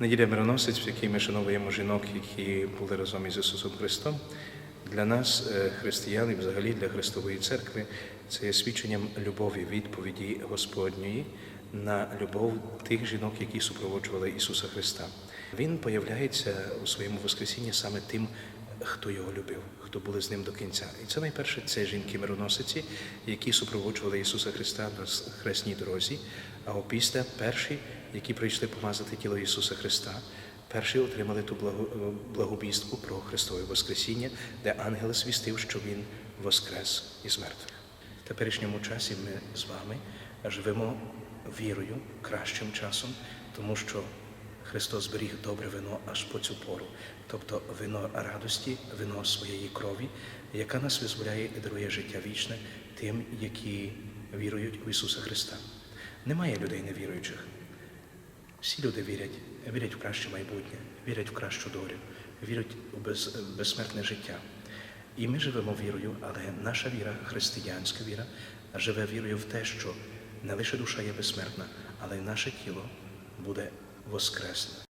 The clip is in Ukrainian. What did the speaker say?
Неділя мироносець, в якій ми шановуємо жінок, які були разом із Ісусом Христом. Для нас, е, християн, і взагалі для Христової церкви, це є свідченням любові, відповіді Господньої на любов тих жінок, які супроводжували Ісуса Христа. Він появляється у своєму Воскресінні саме тим, хто його любив, хто були з ним до кінця. І це найперше це жінки-мироносиці, які супроводжували Ісуса Христа на хресній дорозі, а опісля перші, які прийшли помазати тіло Ісуса Христа, перші отримали ту благо, благовістку про Христове Воскресіння, де ангел звістив, що Він воскрес із мертвих. В теперішньому часі ми з вами живемо вірою кращим часом, тому що Христос зберіг добре вино аж по цю пору, тобто вино радості, вино своєї крові, яка нас визволяє і дарує життя вічне тим, які вірують у Ісуса Христа. Немає людей невіруючих. Всі люди вірять, вірять в краще майбутнє, вірять в кращу долю, вірять у без, безсмертне життя. І ми живемо вірою, але наша віра, християнська віра, живе вірою в те, що не лише душа є безсмертна, але й наше тіло буде воскресне.